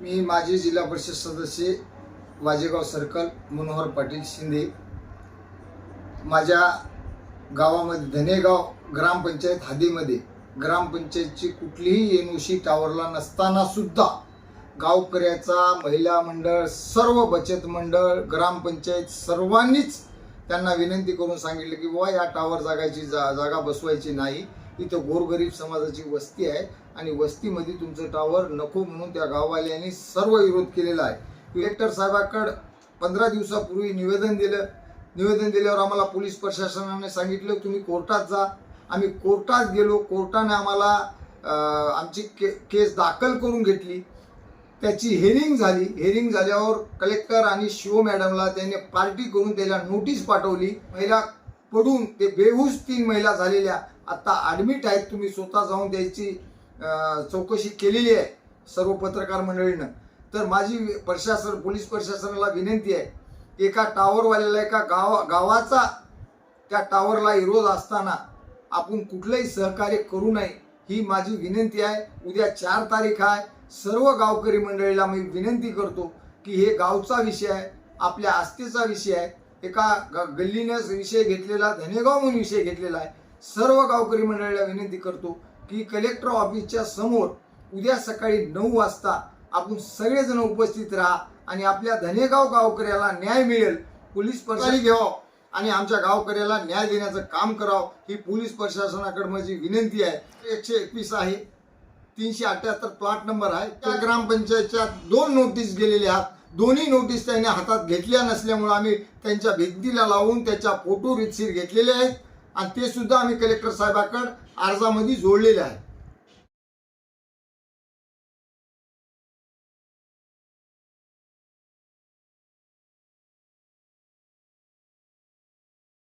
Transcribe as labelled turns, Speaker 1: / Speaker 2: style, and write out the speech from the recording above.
Speaker 1: मी माजी जिल्हा परिषद सदस्य वाजेगाव सर्कल मनोहर पाटील शिंदे. माझ्या गावामध्ये धनेगाव ग्रामपंचायत हद्दीमध्ये ग्रामपंचायतची कुठलीही एनओसी टावरला नसताना सुद्धा गावकऱ्याचा महिला मंडळ सर्व बचत मंडळ ग्रामपंचायत सर्वांनीच त्यांना विनंती करून सांगितलं की बुवा या टावर जागायची जा जागा बसवायची नाही. इथं गोरगरीब समाजाची वस्ती आहे आणि वस्तीमध्ये तुमचं टावर नको म्हणून त्या गाववाल्यांनी सर्व विरोध केलेला आहे. कलेक्टर साहेबाकडं पंधरा दिवसापूर्वी निवेदन दिलं. निवेदन दिल्यावर आम्हाला पोलीस प्रशासनाने सांगितलं तुम्ही कोर्टात जा. आम्ही कोर्टात गेलो. कोर्टाने आम्हाला आमची के केस दाखल करून घेतली. त्याची हेरिंग झाली. हेरिंग झाल्यावर कलेक्टर आणि शिव मॅडमला त्याने पार्टी करून त्याला नोटीस पाठवली. महिला पडून ते बेहूस तीन महिला झालेल्या आता ॲडमिट आहेत तुम्ही स्वतः जाऊन द्यायची चौकशी केलेली आहे सर्व पत्रकार मंडळीनं. तर माझी प्रशासन पोलीस प्रशासनाला विनंती आहे एका टावरवाल्याला एका गावा गावाचा त्या टावरला विरोध असताना आपण कुठलंही सहकार्य करू नये ही माझी विनंती आहे. उद्या चार तारीख आहे. सर्व गावकरी मंडळीला मी विनंती करतो की हे गावचा विषय आहे आपल्या आस्थेचा विषय आहे. एका ग- गल्लीनं विषय घेतलेला धनेगाव म्हणून विषय घेतलेला आहे. सर्व गावकरी मंडळीला विनंती करतो की कलेक्टर ऑफिसच्या समोर उद्या सकाळी नऊ वाजता आपण सगळेजण उपस्थित राहा आणि आपल्या धनेगाव गावकऱ्याला न्याय मिळेल. पोलीस प्रशासन घ्यावं. आणि आमच्या गावकऱ्याला न्याय देण्याचं काम करावं. ही पोलीस प्रशासनाकडे माझी विनंती आहे. एकशे एकवीस आहे. तीनशे अठ्याहत्तर प्लॉट नंबर आहे. त्या ग्रामपंचायतच्या दोन नोटीस गेलेल्या आहेत. दोन्ही नोटीस त्यांनी हातात घेतल्या नसल्यामुळे आम्ही त्यांच्या भिंतीला लावून त्याच्या फोटो रितसीर घेतलेले आहेत. आणि ते सुद्धा आम्ही कलेक्टर साहेबाकडे अर्जामध्ये जोडलेले आहे